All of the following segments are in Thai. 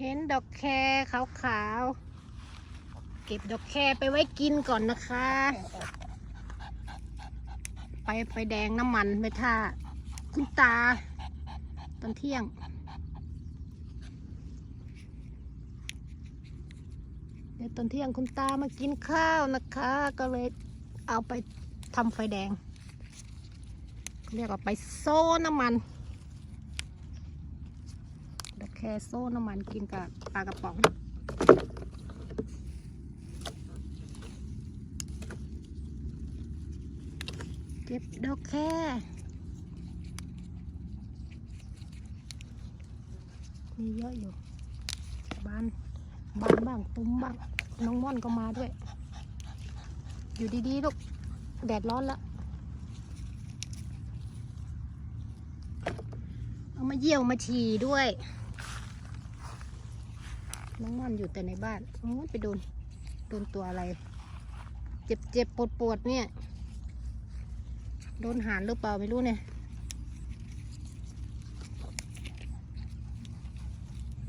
เห็นดอกแคขาวๆเก็บดอกแคไปไว้กินก่อนนะคะ ไปไฟแดงน้ำมันไปท่าคุณตา ตอนเที่ยง เดี๋ยวตอนเที่ยงคุณตามากินข้าวนะคะ ก็เลยเอาไปทำไฟแดง เรียกว่าไปโซ่น้ำมัน โซ่น้ำมันกินกับปลากระป๋องเก็บดอกแคมีเยอะอยู่บานบานบ้างตุ้มบ้างน้องม่อนก็มาด้วย อยู่ดีๆลูกแดดร้อนล้วเอามาเยี่ยวมาฉี่ด้วย น้องม่อนอยู่แต่ในบ้านโอ้ไปโดนโดนตัวอะไร เจ็บเจ็บปวดปวดเนี่ย โดนหานหรือเปล่าไม่รู้เนี่ย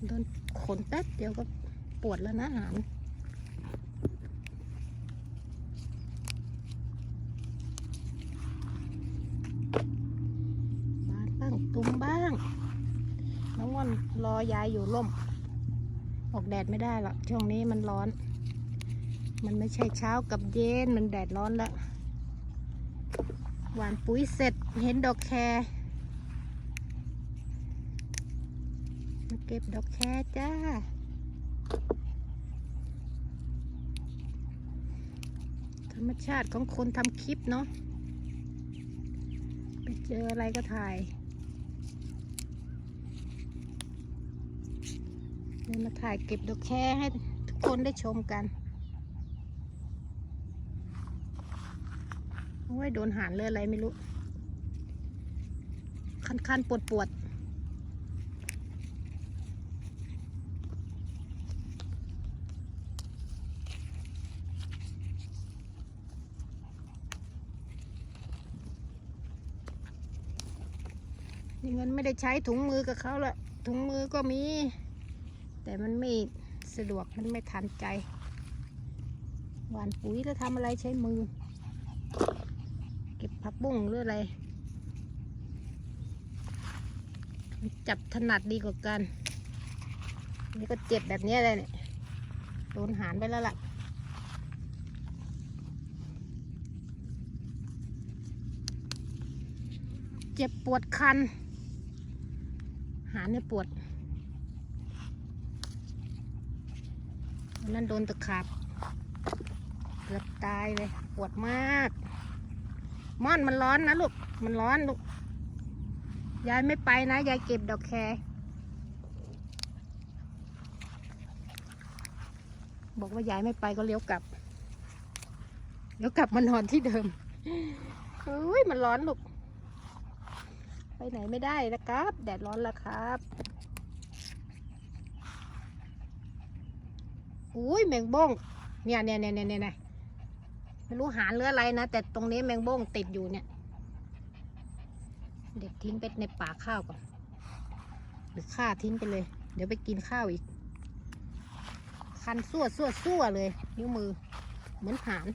โดนขนแป๊บเดียวก็ปวดแล้วนะหานบ้านบ้างตุ้มบ้าง น้องม่อนรอยายอยู่ร่ม ออกแดดไม่ได้หรอกช่วงนี้มันร้อน มันไม่ใช่เช้ากับเย็นมันแดดร้อนแล้วหวานปุ๋ยเสร็จเห็นดอกแครมาเก็บดอกแครจ้าธรรมชาติของคนทำคลิปเนาะไปเจออะไรก็ถ่าย เลยมาถ่ายเก็บดอกแครให้ทุกคนได้ชมกัน โอ้ย โดนหานเลืออะไรไม่รู้ คันคันๆปวดปวดนี่เงินไม่ได้ใช้ถุงมือกับเขาละถุงมือก็มี แต่มันไม่สะดวกมันไม่ทันใจหวานปุ๋ยแล้วทำอะไรใช้มือ เก็บผักบุ้งหรืออะไร จับถนัดดีกว่ากัน นี่ก็เจ็บแบบนี้เลยเนี่ยโดนหานไปแล้วล่ะเจ็บปวดคัน หานเนี่ยปวด วันนั้นโดนตะขาบเกือบตายเลย ปวดมาก ม่อนมันร้อนนะลูก มันร้อนลูก ยายไม่ไปนะ ยายเก็บดอกแครบอกว่ายายไม่ไปก็เลี้ยวกลับ เลี้ยวกลับมานอนที่เดิมเฮ้ยมันร้อนลูก ไปไหนไม่ได้นะครับ แดดร้อนล้วครับ อุ้ยแมงบ้งเนี่ยเนี่ยเนี่ยเนี่ยเนี่ยไม่รู้หาเรืออะไรนะ แต่ตรงนี้แมงบ้งติดอยู่เนี่ย เด็ดทิ้งไปในป่าข้าวก่อน หรือฆ่าทิ้งไปเลย เดี๋ยวไปกินข้าวอีก คันสั่วสั่วสั่วเลย นิ้วมือ เหมือนหาน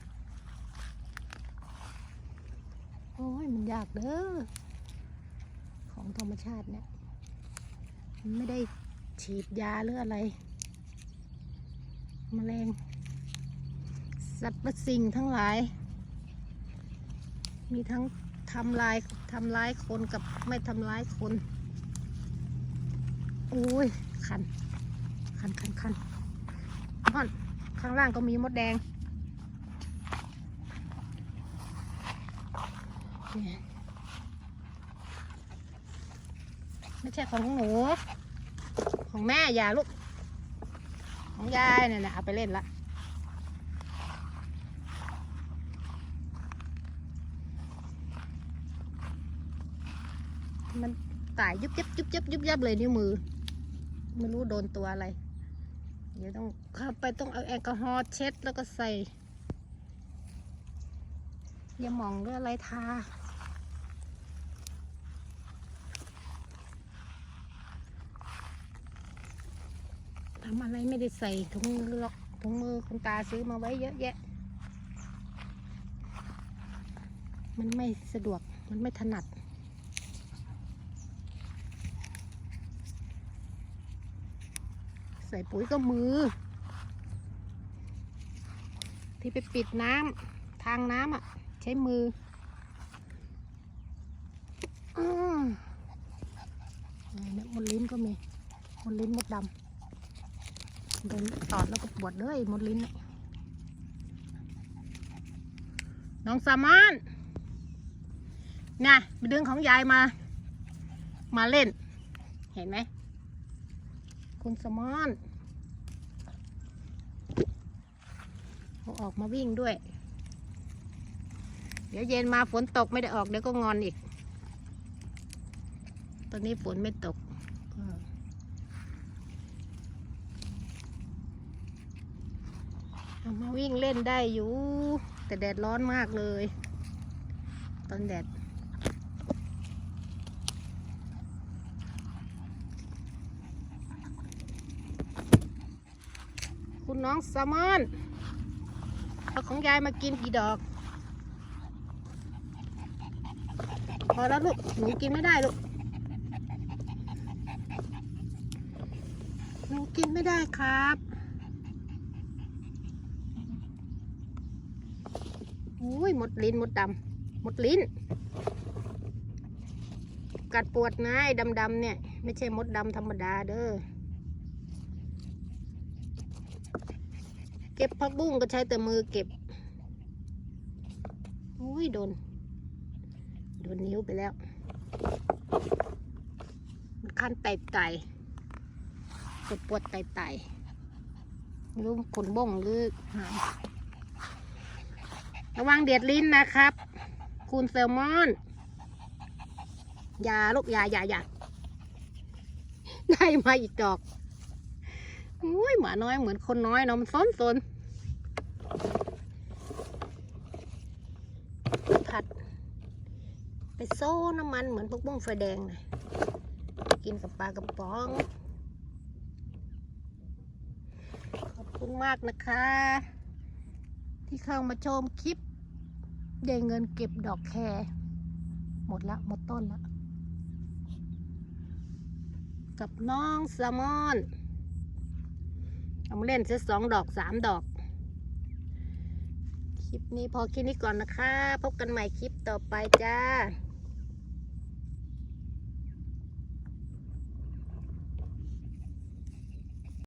โอ้ยมันยากเด้อของธรรมชาติเนี่ยไม่ได้ฉีดยาหรืออะไร แมลงสัตว์ประสิ่งทั้งหลาย มีทั้งทำลายทำร้ายคนกับไม่ทำร้ายคนโอ้ยคันคันคันคันน่อนข้างล่างก็มีมดแดงไม่ใช่ของหนู ของแม่อย่าลูก ของยายเนี่ยนะเอาไปเล่นละมันตายยุบยับยุบยับยุบยับเลยนิ้วมือ ไม่รู้โดนตัวอะไร เดี๋ยวต้องเข้าไปต้องเอาแอลกอฮอล์เช็ดแล้วก็ใส่อย่าหมองหรืออะไรทาำอะไรไม่ได้ใส่ถุงมือหรอกถุงมือคุณตาซื้อมาไว้เยอะแยะ มันไม่สะดวก มันไม่ถนัด ใส่ปุ๋ยก็มือ ที่ไปปิดน้ำทางน้ำอะ ใช้มืออืมนี่นะมดลิ้นก็มีมดลิ้นมดดำ โดนตอดแล้วก็ปวดเลยมดลิ้นน่ะน้องสามานน่ะไปดึงของยายมา มาเล่น เห็นไหม คุณสมานเขาออกมาวิ่งด้วย เดี๋ยวเย็นมาฝนตกไม่ได้ออกเดี๋ยวก็งอนอีก ตอนนี้ฝนไม่ตกก็ เอามาวิ่งเล่นได้อยู่ แต่แดดร้อนมากเลย ตอนแดด คุณน้องแซลมอนเอาของยายมากินกี่ดอก พอแล้วลูกหนูกินไม่ได้ลูกหนูกินไม่ได้ครับ อุ้ยหมดลิ้นหมดดำหมดลิ้น กัดปวดนะไอ้ดำๆเนี่ย ไม่ใช่มดดำธรรมดาเด้อเก็บผักบุ้งก็ใช้แต่มือเก็บอุ้ยโดน โดนนิ้วไปแล้วมันคันไตไตปวดปวดไตไตไม่รู้ขนบ้งหรือหาย ระวังเดียดลิ้นนะครับ คุณแซลมอน อย่าลูกอย่าอย่าอย่าได้มาอีกดอกอุ้ยหมาน้อยเหมือนคนน้อยเนาะมันซนซนผัด ไปโซ่น้ำมันเหมือนพวกบุ้งไฟแดงนะกินกับปลากระป๋อง ขอบคุณมากนะคะ ที่เข้ามาชมคลิปได้เงินเก็บดอกแครหมดละ หมดต้นละ กับน้องแซลมอนเอามาเล่นเซตสองดอกสามดอก คลิปนี้พอแค่นี้ก่อนนะคะ พบกันใหม่คลิปต่อไปจ้า